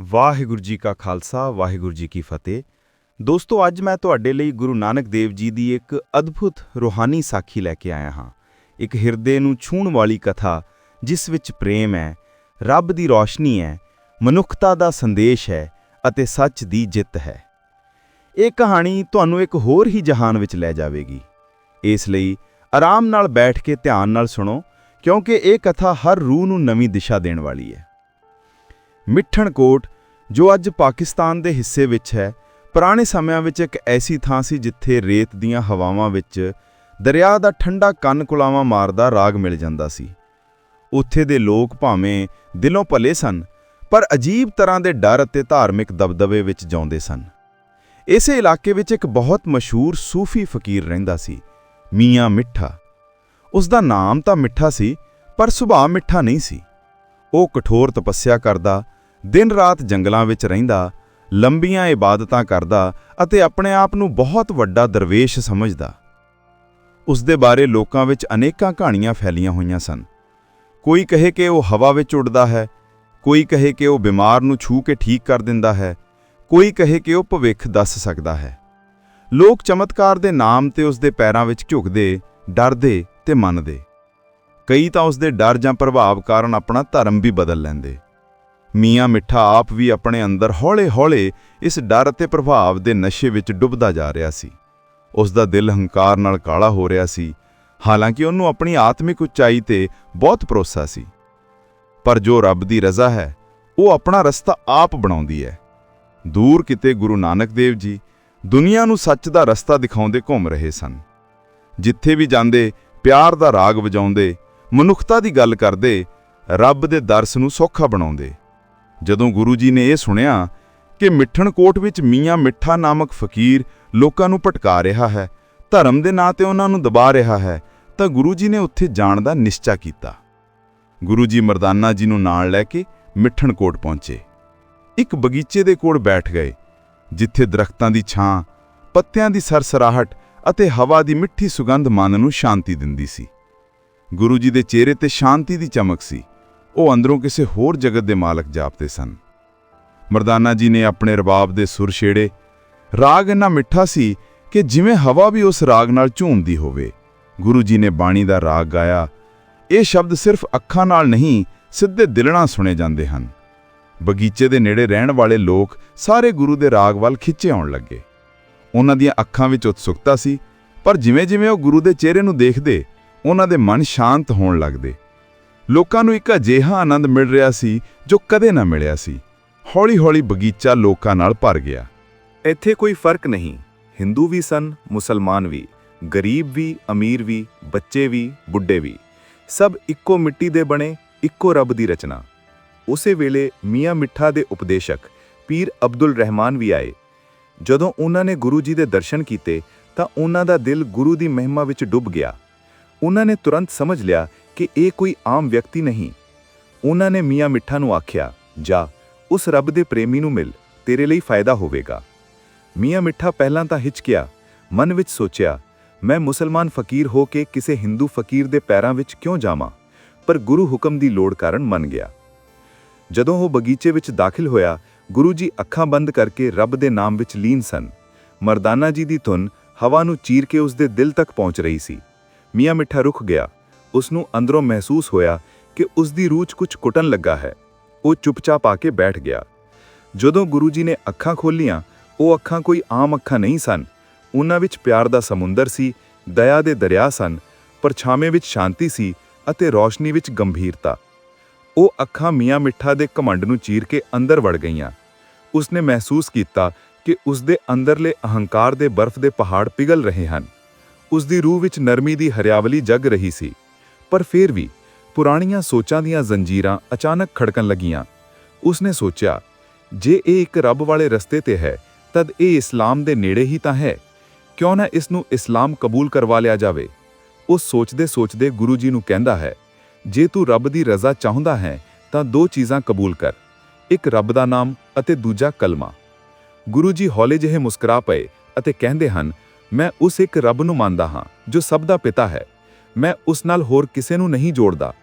ਵਾਹਿਗੁਰੂ ਜੀ ਕਾ ਖਾਲਸਾ, ਵਾਹਿਗੁਰੂ ਜੀ ਕੀ ਫਤਿਹ। ਦੋਸਤੋ, ਅੱਜ ਮੈਂ ਤੁਹਾਡੇ ਲਈ ਗੁਰੂ ਨਾਨਕ ਦੇਵ ਜੀ ਦੀ ਇੱਕ ਅਦਭੁਤ ਰੂਹਾਨੀ ਸਾਖੀ ਲੈ ਕੇ ਆਇਆ ਹਾਂ। ਇੱਕ ਹਿਰਦੇ ਨੂੰ ਛੂਹਣ ਵਾਲੀ ਕਥਾ, ਜਿਸ ਵਿੱਚ ਪ੍ਰੇਮ ਹੈ, ਰੱਬ ਦੀ ਰੋਸ਼ਨੀ ਹੈ, ਮਨੁੱਖਤਾ ਦਾ ਸੰਦੇਸ਼ ਹੈ ਅਤੇ ਸੱਚ ਦੀ ਜਿੱਤ ਹੈ। ਇਹ ਕਹਾਣੀ ਤੁਹਾਨੂੰ ਇੱਕ ਹੋਰ ਹੀ ਜਹਾਨ ਵਿੱਚ ਲੈ ਜਾਵੇਗੀ। ਇਸ ਲਈ ਆਰਾਮ ਨਾਲ ਬੈਠ ਕੇ ਧਿਆਨ ਨਾਲ ਸੁਣੋ, ਕਿਉਂਕਿ ਇਹ ਕਥਾ ਹਰ ਰੂਹ ਨੂੰ ਨਵੀਂ ਦਿਸ਼ਾ ਦੇਣ ਵਾਲੀ ਹੈ। ਮਿੱਠਣ ਕੋਟ, ਜੋ ਅੱਜ ਪਾਕਿਸਤਾਨ ਦੇ ਹਿੱਸੇ ਵਿੱਚ ਹੈ, ਪੁਰਾਣੇ ਸਮਿਆਂ ਵਿੱਚ ਇੱਕ ਐਸੀ ਥਾਂ ਸੀ ਜਿੱਥੇ ਰੇਤ ਦੀਆਂ ਹਵਾਵਾਂ ਵਿੱਚ ਦਰਿਆ ਦਾ ਠੰਡਾ ਕੰਨ ਕੁਲਾਵਾ ਮਾਰਦਾ ਰਾਗ ਮਿਲ ਜਾਂਦਾ ਸੀ। ਉੱਥੇ ਦੇ ਲੋਕ ਭਾਵੇਂ ਦਿਲੋਂ ਭਲੇ ਸਨ, ਪਰ ਅਜੀਬ ਤਰ੍ਹਾਂ ਦੇ ਡਰ ਅਤੇ ਧਾਰਮਿਕ ਦਬਦਬੇ ਵਿੱਚ ਜਾਉਂਦੇ ਸਨ। ਇਸੇ ਇਲਾਕੇ ਵਿੱਚ ਇੱਕ ਬਹੁਤ ਮਸ਼ਹੂਰ ਸੂਫੀ ਫਕੀਰ ਰਹਿੰਦਾ ਸੀ, ਮੀਆਂ ਮਿੱਠਾ। ਉਸ ਦਾ ਨਾਮ ਤਾਂ ਮਿੱਠਾ ਸੀ, ਪਰ ਸੁਭਾਅ ਮਿੱਠਾ ਨਹੀਂ ਸੀ। ਉਹ ਕਠੋਰ ਤਪੱਸਿਆ ਕਰਦਾ ਦਿਨ ਰਾਤ ਜੰਗਲਾਂ ਵਿੱਚ ਰਹਿੰਦਾ, ਲੰਬੀਆਂ ਇਬਾਦਤਾਂ ਕਰਦਾ ਅਤੇ ਆਪਣੇ ਆਪ ਨੂੰ ਬਹੁਤ ਵੱਡਾ ਦਰਵੇਸ਼ ਸਮਝਦਾ। ਉਸ ਦੇ ਬਾਰੇ ਲੋਕਾਂ ਵਿੱਚ ਅਨੇਕਾਂ ਕਹਾਣੀਆਂ ਫੈਲੀਆਂ ਹੋਈਆਂ ਸਨ। ਕੋਈ ਕਹੇ ਕਿ ਉਹ ਹਵਾ ਵਿੱਚ ਉੱਡਦਾ ਹੈ, ਕੋਈ ਕਹੇ ਕਿ ਉਹ ਬਿਮਾਰ ਨੂੰ ਛੂ ਕੇ ਠੀਕ ਕਰ ਦਿੰਦਾ ਹੈ, ਕੋਈ ਕਹੇ ਕਿ ਉਹ ਭਵਿੱਖ ਦੱਸ ਸਕਦਾ ਹੈ। ਲੋਕ ਚਮਤਕਾਰ ਦੇ ਨਾਮ ਤੇ ਉਸ ਦੇ ਪੈਰਾਂ ਵਿੱਚ ਝੁਕਦੇ, ਡਰਦੇ ਤੇ ਮੰਨਦੇ। ਕਈ ਤਾਂ ਉਸ ਦੇ ਡਰ ਜਾਂ ਪ੍ਰਭਾਵ ਕਾਰਨ ਆਪਣਾ ਧਰਮ ਵੀ ਬਦਲ ਲੈਂਦੇ। ਮੀਆਂ ਮਿੱਠਾ ਆਪ ਵੀ ਆਪਣੇ ਅੰਦਰ ਹੌਲੇ-ਹੌਲੇ ਇਸ ਡਰ ਅਤੇ ਪ੍ਰਭਾਵ ਦੇ ਨਸ਼ੇ ਵਿੱਚ ਡੁੱਬਦਾ ਜਾ ਰਿਹਾ ਸੀ। ਉਸ ਦਾ ਦਿਲ ਹੰਕਾਰ ਨਾਲ ਕਾਲਾ ਹੋ ਰਿਹਾ ਸੀ। ਹਾਲਾਂਕਿ ਉਹਨੂੰ ਆਪਣੀ ਆਤਮਿਕ ਉਚਾਈ ਤੇ ਬਹੁਤ ਭਰੋਸਾ ਸੀ। ਪਰ ਜੋ ਰੱਬ ਦੀ ਰਜ਼ਾ ਹੈ, ਉਹ ਆਪਣਾ ਰਸਤਾ ਆਪ ਬਣਾਉਂਦੀ ਹੈ। ਦੂਰ ਕਿਤੇ ਗੁਰੂ ਨਾਨਕ ਦੇਵ ਜੀ ਦੁਨੀਆ ਨੂੰ ਸੱਚ ਦਾ ਰਸਤਾ ਦਿਖਾਉਂਦੇ ਘੁੰਮ ਰਹੇ ਸਨ। ਜਿੱਥੇ ਵੀ ਜਾਂਦੇ, ਪਿਆਰ ਦਾ ਰਾਗ ਵਜਾਉਂਦੇ, ਮਨੁੱਖਤਾ ਦੀ ਗੱਲ ਕਰਦੇ, ਰੱਬ ਦੇ ਦਰਸ ਨੂੰ ਸੌਖਾ ਬਣਾਉਂਦੇ। ਜਦੋਂ ਗੁਰੂ ਜੀ ਨੇ ਇਹ ਸੁਣਿਆ ਕਿ ਮਿੱਠਣਕੋਟ ਵਿੱਚ ਮੀਆਂ ਮਿੱਠਾ ਨਾਮਕ ਫਕੀਰ ਲੋਕਾਂ ਨੂੰ ਭਟਕਾ ਰਿਹਾ ਹੈ, ਧਰਮ ਦੇ ਨਾਂ ਤੇ ਉਹਨਾਂ ਨੂੰ ਦਬਾ ਰਿਹਾ ਹੈ, ਤਾਂ ਗੁਰੂ ਜੀ ਨੇ ਉੱਥੇ ਜਾਣ ਦਾ ਨਿਸ਼ਚਾ ਕੀਤਾ। ਗੁਰੂ ਜੀ ਮਰਦਾਨਾ ਜੀ ਨੂੰ ਨਾਲ ਲੈ ਕੇ ਮਿੱਠਣਕੋਟ ਪਹੁੰਚੇ। ਇੱਕ ਬਗੀਚੇ ਦੇ ਕੋਲ ਬੈਠ ਗਏ, ਜਿੱਥੇ ਦਰਖਤਾਂ ਦੀ ਛਾਂ, ਪੱਤਿਆਂ ਦੀ ਸਰਸਰਾਹਟ ਅਤੇ ਹਵਾ ਦੀ ਮਿੱਠੀ ਸੁਗੰਧ ਮਨ ਨੂੰ ਸ਼ਾਂਤੀ ਦਿੰਦੀ ਸੀ। ਗੁਰੂ ਜੀ ਦੇ ਚਿਹਰੇ ਤੇ ਸ਼ਾਂਤੀ ਦੀ ਚਮਕ ਸੀ। ਉਹ ਅੰਦਰੋਂ ਕਿਸੇ ਹੋਰ ਜਗਤ ਦੇ ਮਾਲਕ ਜਾਪਦੇ ਸਨ। ਮਰਦਾਨਾ ਜੀ ਨੇ ਆਪਣੇ ਰਬਾਬ ਦੇ ਸੁਰ ਛੇੜੇ, ਰਾਗ ਇੰਨਾ ਮਿੱਠਾ ਸੀ ਕਿ ਜਿਵੇਂ ਹਵਾ ਵੀ ਉਸ ਰਾਗ ਨਾਲ ਝੂਮਦੀ ਹੋਵੇ। ਗੁਰੂ ਜੀ ਨੇ ਬਾਣੀ ਦਾ ਰਾਗ ਗਾਇਆ। ਇਹ ਸ਼ਬਦ ਸਿਰਫ ਅੱਖਾਂ ਨਾਲ ਨਹੀਂ, ਸਿੱਧੇ ਦਿਲ ਨਾਲ ਸੁਣੇ ਜਾਂਦੇ ਹਨ। ਬਗੀਚੇ ਦੇ ਨੇੜੇ ਰਹਿਣ ਵਾਲੇ ਲੋਕ ਸਾਰੇ ਗੁਰੂ ਦੇ ਰਾਗ ਵੱਲ ਖਿੱਚੇ ਆਉਣ ਲੱਗੇ। ਉਹਨਾਂ ਦੀਆਂ ਅੱਖਾਂ ਵਿੱਚ ਉਤਸੁਕਤਾ ਸੀ, ਪਰ ਜਿਵੇਂ-ਜਿਵੇਂ ਉਹ ਗੁਰੂ ਦੇ ਚਿਹਰੇ ਨੂੰ ਦੇਖਦੇ, ਉਹਨਾਂ ਦੇ ਮਨ ਸ਼ਾਂਤ ਹੋਣ ਲੱਗਦੇ। ਲੋਕਾਂ ਨੂੰ ਇੱਕ ਅਜਿਹਾ ਆਨੰਦ ਮਿਲ ਰਿਹਾ ਸੀ ਜੋ ਕਦੇ ਨਾ ਮਿਲਿਆ ਸੀ। ਹੌਲੀ-ਹੌਲੀ ਬਗੀਚਾ ਲੋਕਾਂ ਨਾਲ ਭਰ ਗਿਆ। ਇੱਥੇ ਕੋਈ ਫ਼ਰਕ ਨਹੀਂ। ਹਿੰਦੂ ਵੀ ਸਨ, ਮੁਸਲਮਾਨ ਵੀ। ਗਰੀਬ ਵੀ, ਅਮੀਰ ਵੀ, ਬੱਚੇ ਵੀ, ਬੁੱਢੇ ਵੀ। ਸਭ ਇੱਕੋ ਮਿੱਟੀ ਦੇ ਬਣੇ, ਇੱਕੋ ਰੱਬ ਦੀ ਰਚਨਾ। ਉਸੇ ਵੇਲੇ ਮੀਆਂ ਮਿੱਠਾ ਦੇ ਉਪਦੇਸ਼ਕ ਪੀਰ ਅਬਦੁਲ ਰਹਿਮਾਨ ਵੀ ਆਏ। ਜਦੋਂ ਉਹਨਾਂ ਨੇ ਗੁਰੂ ਜੀ ਦੇ ਦਰਸ਼ਨ ਕੀਤੇ ਤਾਂ ਉਹਨਾਂ ਦਾ ਦਿਲ ਗੁਰੂ ਦੀ ਮਹਿਮਾ ਵਿੱਚ ਡੁੱਬ ਗਿਆ। ਉਹਨਾਂ ਨੇ ਤੁਰੰਤ ਸਮਝ ਲਿਆ ਕਿ ਇਹ ਕੋਈ ਆਮ ਵਿਅਕਤੀ ਨਹੀਂ। ਉਹਨਾਂ ਨੇ ਮੀਆਂ ਮਿੱਠਾ ਨੂੰ ਆਖਿਆ, ਜਾ, ਉਸ ਰੱਬ ਦੇ ਪ੍ਰੇਮੀ ਨੂੰ ਮਿਲ, ਤੇਰੇ ਲਈ ਫਾਇਦਾ ਹੋਵੇਗਾ। ਮੀਆਂ ਮਿੱਠਾ ਪਹਿਲਾਂ ਤਾਂ ਹਿਚਕਿਆ, ਮਨ ਵਿੱਚ ਸੋਚਿਆ, ਮੈਂ ਮੁਸਲਮਾਨ ਫਕੀਰ ਹੋ ਕੇ ਕਿਸੇ ਹਿੰਦੂ ਫਕੀਰ ਦੇ ਪੈਰਾਂ ਵਿੱਚ ਕਿਉਂ ਜਾਵਾਂ? ਪਰ ਗੁਰੂ ਹੁਕਮ ਦੀ ਲੋੜ ਕਾਰਨ ਮੰਨ ਗਿਆ। ਜਦੋਂ ਉਹ ਬਗੀਚੇ ਵਿੱਚ ਦਾਖਲ ਹੋਇਆ, ਗੁਰੂ ਜੀ ਅੱਖਾਂ ਬੰਦ ਕਰਕੇ ਰੱਬ ਦੇ ਨਾਮ ਵਿੱਚ ਲੀਨ ਸਨ। ਮਰਦਾਨਾ ਜੀ ਦੀ ਧੁਨ ਹਵਾ ਨੂੰ ਚੀਰ ਕੇ ਉਸ ਦੇ ਦਿਲ ਤੱਕ ਪਹੁੰਚ ਰਹੀ ਸੀ। ਮੀਆਂ ਮਿੱਠਾ ਰੁਕ ਗਿਆ। ਉਸ ਨੂੰ ਅੰਦਰੋਂ ਮਹਿਸੂਸ ਹੋਇਆ ਕਿ ਉਸ ਦੀ ਰੂਹ 'ਚ ਕੁਝ ਕੁੱਟਣ ਲੱਗਾ ਹੈ। ਉਹ ਚੁੱਪਚਾਪ ਆ ਕੇ ਬੈਠ ਗਿਆ। ਜਦੋਂ ਗੁਰੂ ਜੀ ਨੇ ਅੱਖਾਂ ਖੋਲੀਆਂ ਉਹ ਅੱਖਾਂ ਕੋਈ ਆਮ ਅੱਖਾਂ ਨਹੀਂ ਸਨ। ਉਹਨਾਂ ਵਿੱਚ ਪਿਆਰ ਦਾ ਸਮੁੰਦਰ ਸੀ, ਦਇਆ ਦੇ ਦਰਿਆ ਸਨ, ਪਰਛਾਵੇਂ ਵਿੱਚ ਸ਼ਾਂਤੀ ਸੀ ਅਤੇ ਰੌਸ਼ਨੀ ਵਿੱਚ ਗੰਭੀਰਤਾ। ਉਹ ਅੱਖਾਂ ਮੀਆਂ ਮਿੱਠਾ ਦੇ ਕਮੰਡ ਨੂੰ ਚੀਰ ਕੇ ਅੰਦਰ ਵੜ ਗਈਆਂ। ਉਸਨੇ ਮਹਿਸੂਸ ਕੀਤਾ ਕਿ ਉਸਦੇ ਅੰਦਰਲੇ ਅਹੰਕਾਰ ਦੇ ਬਰਫ਼ ਦੇ ਪਹਾੜ ਪਿਘਲ ਰਹੇ ਹਨ। ਉਸ ਦੀ ਰੂਹ ਵਿੱਚ ਨਰਮੀ ਦੀ ਹਰਿਆਵਲੀ ਜਗ ਰਹੀ ਸੀ। ਪਰ ਫਿਰ ਵੀ ਪੁਰਾਣੀਆਂ ਸੋਚਾਂ ਦੀਆਂ ਜ਼ੰਜੀਰਾਂ ਅਚਾਨਕ ਖੜਕਣ ਲੱਗੀਆਂ। ਉਸਨੇ ਸੋਚਿਆ, ਜੇ ਇਹ ਇੱਕ ਰੱਬ ਵਾਲੇ ਰਸਤੇ ਤੇ ਹੈ, ਤਦ ਇਹ ਇਸਲਾਮ ਦੇ ਨੇੜੇ ਹੀ ਤਾਂ ਹੈ। ਕਿਉਂ ਨਾ ਇਸ ਨੂੰ ਇਸਲਾਮ ਕਬੂਲ ਕਰਵਾ ਲਿਆ ਜਾਵੇ। ਉਹ ਸੋਚਦੇ ਸੋਚਦੇ ਗੁਰੂ ਜੀ ਨੂੰ ਕਹਿੰਦਾ ਹੈ, ਜੇ ਤੂੰ ਰੱਬ ਦੀ ਰਜ਼ਾ ਚਾਹੁੰਦਾ ਹੈ, ਤਾਂ ਦੋ ਚੀਜ਼ਾਂ ਕਬੂਲ ਕਰ। ਇੱਕ ਰੱਬ ਦਾ ਨਾਮ ਅਤੇ ਦੂਜਾ ਕਲਮਾ। ਗੁਰੂ ਜੀ ਹੌਲੇ ਜਿਹੇ ਮੁਸਕਰਾ ਪਏ ਅਤੇ ਕਹਿੰਦੇ ਹਨ, ਮੈਂ ਉਸ ਇੱਕ ਰੱਬ ਨੂੰ ਮੰਨਦਾ ਹਾਂ, ਜੋ ਸਭ ਦਾ ਪਿਤਾ ਹੈ। ਮੈਂ ਉਸ ਨਾਲ ਹੋਰ ਕਿਸੇ ਨੂੰ ਨਹੀਂ ਜੋੜਦਾ।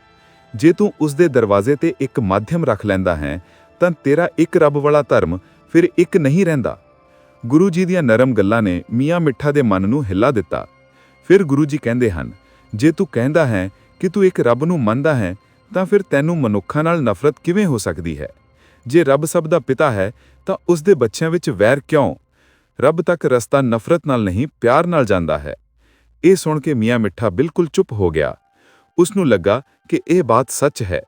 ਜੇ ਤੂੰ ਉਸ ਦੇ ਦਰਵਾਜ਼ੇ ਤੇ ਇੱਕ ਮਾਧਿਅਮ ਰੱਖ ਲੈਂਦਾ ਹੈ, ਤਾਂ ਤੇਰਾ ਇੱਕ ਰੱਬ ਵਾਲਾ ਧਰਮ ਫਿਰ ਇੱਕ ਨਹੀਂ ਰਹਿੰਦਾ। ਗੁਰੂ ਜੀ ਦੀਆਂ ਨਰਮ ਗੱਲਾਂ ਨੇ ਮੀਆਂ ਮਿੱਠਾ ਦੇ ਮਨ ਨੂੰ ਹਿੱਲਾ ਦਿੱਤਾ। ਫਿਰ ਗੁਰੂ ਜੀ ਕਹਿੰਦੇ ਹਨ, ਜੇ ਤੂੰ ਕਹਿੰਦਾ ਹੈ ਕਿ ਤੂੰ ਇੱਕ ਰੱਬ ਨੂੰ ਮੰਨਦਾ ਹੈ, ਤਾਂ ਫਿਰ ਤੈਨੂੰ ਮਨੁੱਖਾਂ ਨਾਲ ਨਫ਼ਰਤ ਕਿਵੇਂ ਹੋ ਸਕਦੀ ਹੈ? ਜੇ ਰੱਬ ਸਭ ਦਾ ਪਿਤਾ ਹੈ, ਤਾਂ ਉਸ ਦੇ ਬੱਚਿਆਂ ਵਿੱਚ ਵੈਰ ਕਿਉਂ? ਰੱਬ ਤੱਕ ਰਸਤਾ ਨਫ਼ਰਤ ਨਾਲ ਨਹੀਂ, ਪਿਆਰ ਨਾਲ ਜਾਂਦਾ ਹੈ। ਇਹ ਸੁਣ ਕੇ ਮੀਆਂ ਮਿੱਠਾ ਬਿਲਕੁਲ ਚੁੱਪ ਹੋ ਗਿਆ। ਉਸ ਨੂੰ ਲੱਗਾ ਕਿ ਇਹ ਬਾਤ ਸੱਚ ਹੈ।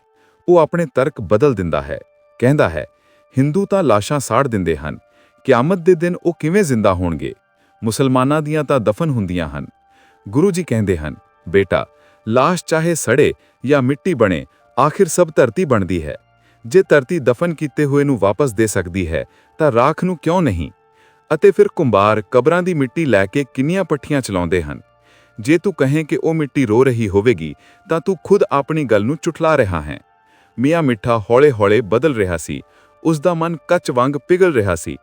ਉਹ ਆਪਣੇ ਤਰਕ ਬਦਲ ਦਿੰਦਾ ਹੈ। ਕਹਿੰਦਾ ਹੈ, ਹਿੰਦੂ ਤਾਂ ਲਾਸ਼ਾਂ ਸਾੜ ਦਿੰਦੇ ਹਨ। ਕਿਆਮਤ ਦੇ ਦਿਨ ਉਹ ਕਿਵੇਂ ਜ਼ਿੰਦਾ ਹੋਣਗੇ? ਮੁਸਲਮਾਨਾਂ ਦੀਆਂ ਤਾਂ ਦਫਨ ਹੁੰਦੀਆਂ ਹਨ। ਗੁਰੂ ਜੀ ਕਹਿੰਦੇ ਹਨ, ਬੇਟਾ, ਲਾਸ਼ ਚਾਹੇ ਸੜੇ ਜਾਂ ਮਿੱਟੀ ਬਣੇ, ਆਖਿਰ ਸਭ ਧਰਤੀ ਬਣਦੀ ਹੈ। ਜੇ ਧਰਤੀ ਦਫਨ ਕੀਤੇ ਹੋਏ ਨੂੰ ਵਾਪਸ ਦੇ ਸਕਦੀ ਹੈ, ਤਾਂ ਰਾਖ ਨੂੰ ਕਿਉਂ ਨਹੀਂ? ਅਤੇ ਫਿਰ ਕੁੰਬਾਰ ਕਬਰਾਂ ਦੀ ਮਿੱਟੀ ਲੈ ਕੇ ਕਿੰਨੀਆਂ ਪੱਠੀਆਂ ਚਲਾਉਂਦੇ ਹਨ? ਜੇ ਤੂੰ ਕਹੇ ਕਿ ਉਹ ਮਿੱਟੀ ਰੋ ਰਹੀ ਹੋਵੇਗੀ, ਤਾਂ ਤੂੰ ਖੁਦ ਆਪਣੀ ਗੱਲ ਨੂੰ ਚੁਟਲਾ ਰਿਹਾ ਹੈ। ਮੀਆਂ ਮਿੱਠਾ ਹੌਲੇ-ਹੌਲੇ ਬਦਲ ਰਿਹਾ ਸੀ। ਉਸ ਦਾ ਮਨ ਕੱਚ ਵਾਂਗ ਪਿਘਲ ਰਿਹਾ ਸੀ।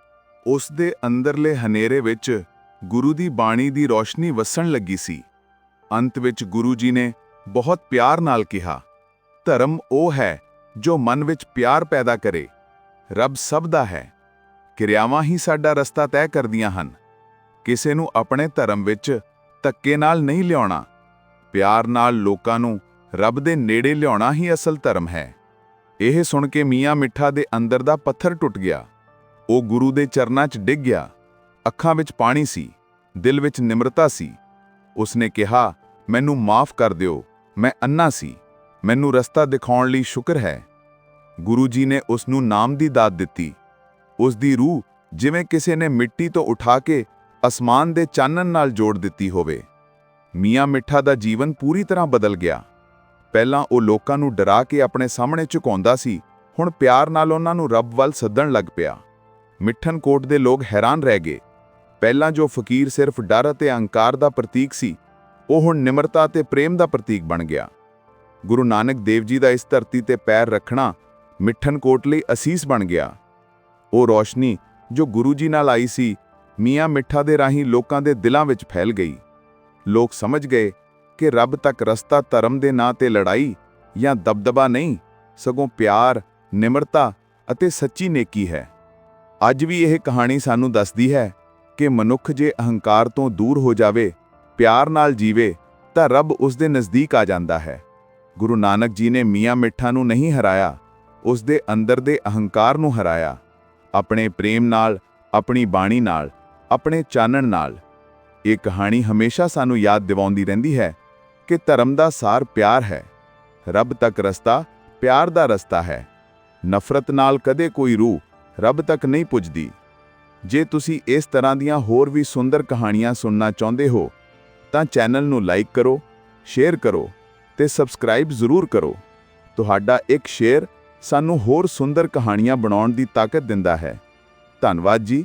ਉਸ ਦੇ ਅੰਦਰਲੇ ਹਨੇਰੇ ਵਿੱਚ ਗੁਰੂ ਦੀ ਬਾਣੀ ਦੀ ਰੋਸ਼ਨੀ ਵਸਣ ਲੱਗੀ ਸੀ। ਅੰਤ ਵਿੱਚ ਗੁਰੂ ਜੀ ਨੇ ਬਹੁਤ ਪਿਆਰ ਨਾਲ ਕਿਹਾ, ਧਰਮ ਉਹ ਹੈ ਜੋ ਮਨ ਵਿੱਚ ਪਿਆਰ ਪੈਦਾ ਕਰੇ। ਰੱਬ ਸਭ ਦਾ ਹੈ। ਕਿਰਿਆਵਾਂ ਹੀ ਸਾਡਾ ਰਸਤਾ ਤੈਅ ਕਰਦੀਆਂ ਹਨ। ਕਿਸੇ ਨੂੰ ਆਪਣੇ ਧਰਮ ਵਿੱਚ ਧੱਕੇ ਨਾਲ ਨਹੀਂ ਲਿਆਉਣਾ। ਪਿਆਰ ਨਾਲ ਲੋਕਾਂ ਨੂੰ ਰੱਬ ਦੇ ਨੇੜੇ ਲਿਆਉਣਾ ਹੀ ਅਸਲ ਧਰਮ ਹੈ। ਇਹ ਸੁਣ ਕੇ ਮੀਆਂ ਮਿੱਠਾ ਦੇ ਅੰਦਰ ਦਾ ਪੱਥਰ ਟੁੱਟ ਗਿਆ। ਉਹ ਗੁਰੂ ਦੇ ਚਰਨਾਂ 'ਚ ਡਿੱਗ ਗਿਆ। ਅੱਖਾਂ ਵਿੱਚ ਪਾਣੀ ਸੀ, ਦਿਲ ਵਿੱਚ ਨਿਮਰਤਾ ਸੀ। ਉਸਨੇ ਕਿਹਾ, ਮੈਨੂੰ ਮਾਫ ਕਰ ਦਿਓ, ਮੈਂ ਅੰਨਾ ਸੀ। ਮੈਨੂੰ ਰਸਤਾ ਦਿਖਾਉਣ ਲਈ ਸ਼ੁਕਰ ਹੈ। ਗੁਰੂ ਜੀ ਨੇ ਉਸ ਨੂੰ ਨਾਮ ਦੀ ਦਾਤ ਦਿੱਤੀ। ਉਸ ਦੀ ਰੂਹ ਜਿਵੇਂ ਕਿਸੇ ਨੇ ਮਿੱਟੀ ਤੋਂ ਉਠਾ ਕੇ ਅਸਮਾਨ ਦੇ ਚਾਨਣ ਨਾਲ ਜੋੜ ਦਿੱਤੀ ਹੋਵੇ। ਮੀਆਂ ਮਿੱਠਾ ਦਾ ਜੀਵਨ ਪੂਰੀ ਤਰ੍ਹਾਂ ਬਦਲ ਗਿਆ। ਪਹਿਲਾਂ ਉਹ ਲੋਕਾਂ ਨੂੰ ਡਰਾ ਕੇ ਆਪਣੇ ਸਾਹਮਣੇ ਝੁਕਾਉਂਦਾ ਸੀ, ਹੁਣ ਪਿਆਰ ਨਾਲ ਉਹਨਾਂ ਨੂੰ ਰੱਬ ਵੱਲ ਸੱਦਣ ਲੱਗ ਪਿਆ। ਮਿੱਠਨ ਕੋਟ ਦੇ ਲੋਕ ਹੈਰਾਨ ਰਹਿ ਗਏ। ਪਹਿਲਾਂ ਜੋ ਫਕੀਰ ਸਿਰਫ ਡਰ ਅਤੇ ਅਹੰਕਾਰ ਦਾ ਪ੍ਰਤੀਕ ਸੀ, ਉਹ ਹੁਣ ਨਿਮਰਤਾ ਅਤੇ ਪ੍ਰੇਮ ਦਾ ਪ੍ਰਤੀਕ ਬਣ ਗਿਆ। ਗੁਰੂ ਨਾਨਕ ਦੇਵ ਜੀ ਦਾ ਇਸ ਧਰਤੀ ਤੇ ਪੈਰ ਰੱਖਣਾ ਮਿੱਠਨ ਕੋਟ ਲਈ ਅਸੀਸ ਬਣ ਗਿਆ। ਉਹ ਰੋਸ਼ਨੀ ਜੋ ਗੁਰੂ ਜੀ ਨਾਲ ਆਈ ਸੀ ਮੀਆਂ ਮਿੱਠਾ ਦੇ ਰਾਹੀਂ ਲੋਕਾਂ ਦੇ ਦਿਲਾਂ ਵਿੱਚ ਫੈਲ ਗਈ। ਲੋਕ ਸਮਝ ਗਏ ਕਿ ਰੱਬ ਤੱਕ ਰਸਤਾ ਧਰਮ ਦੇ ਨਾਂ ਤੇ ਲੜਾਈ ਜਾਂ ਦਬਦਬਾ ਨਹੀਂ, ਸਗੋਂ ਪਿਆਰ, ਨਿਮਰਤਾ ਅਤੇ ਸੱਚੀ ਨੇਕੀ ਹੈ। ਅੱਜ ਵੀ ਇਹ ਕਹਾਣੀ ਸਾਨੂੰ ਦੱਸਦੀ ਹੈ ਕਿ ਮਨੁੱਖ ਜੇ ਅਹੰਕਾਰ ਤੋਂ ਦੂਰ ਹੋ ਜਾਵੇ, ਪਿਆਰ ਨਾਲ ਜੀਵੇ, ਤਾਂ ਰੱਬ ਉਸ ਦੇ ਨਜ਼ਦੀਕ ਆ ਜਾਂਦਾ ਹੈ। ਗੁਰੂ ਨਾਨਕ ਜੀ ਨੇ ਮੀਆਂ ਮਿੱਠਾ ਨੂੰ ਨਹੀਂ ਹਰਾਇਆ, ਉਸ ਦੇ ਅੰਦਰ ਦੇ ਅਹੰਕਾਰ ਨੂੰ ਹਰਾਇਆ। ਆਪਣੇ ਪ੍ਰੇਮ ਨਾਲ, ਆਪਣੀ ਬਾਣੀ ਨਾਲ ਆਪਣੇ ਚਾਨਣ ਨਾਲ। ਇਹ ਕਹਾਣੀ ਹਮੇਸ਼ਾ ਸਾਨੂੰ ਯਾਦ ਦਿਵਾਉਂਦੀ ਰਹਿੰਦੀ ਹੈ ਕਿ ਧਰਮ ਦਾ ਸਾਰ ਪਿਆਰ ਹੈ। ਰੱਬ ਤੱਕ ਰਸਤਾ ਪਿਆਰ ਦਾ ਰਸਤਾ ਹੈ। ਨਫ਼ਰਤ ਨਾਲ ਕਦੇ ਕੋਈ ਰੂਹ ਰੱਬ ਤੱਕ ਨਹੀਂ ਪੁੱਜਦੀ। ਜੇ ਤੁਸੀਂ ਇਸ ਤਰ੍ਹਾਂ ਦੀਆਂ ਹੋਰ ਵੀ ਸੁੰਦਰ ਕਹਾਣੀਆਂ ਸੁਣਨਾ ਚਾਹੁੰਦੇ ਹੋ, ਤਾਂ ਚੈਨਲ ਨੂੰ ਲਾਈਕ ਕਰੋ, ਸ਼ੇਅਰ ਕਰੋ ਤੇ ਸਬਸਕ੍ਰਾਈਬ ਜ਼ਰੂਰ ਕਰੋ। ਤੁਹਾਡਾ ਇੱਕ ਸ਼ੇਅਰ ਸਾਨੂੰ ਹੋਰ ਸੁੰਦਰ ਕਹਾਣੀਆਂ ਬਣਾਉਣ ਦੀ ਤਾਕਤ ਦਿੰਦਾ ਹੈ। ਧੰਨਵਾਦ ਜੀ।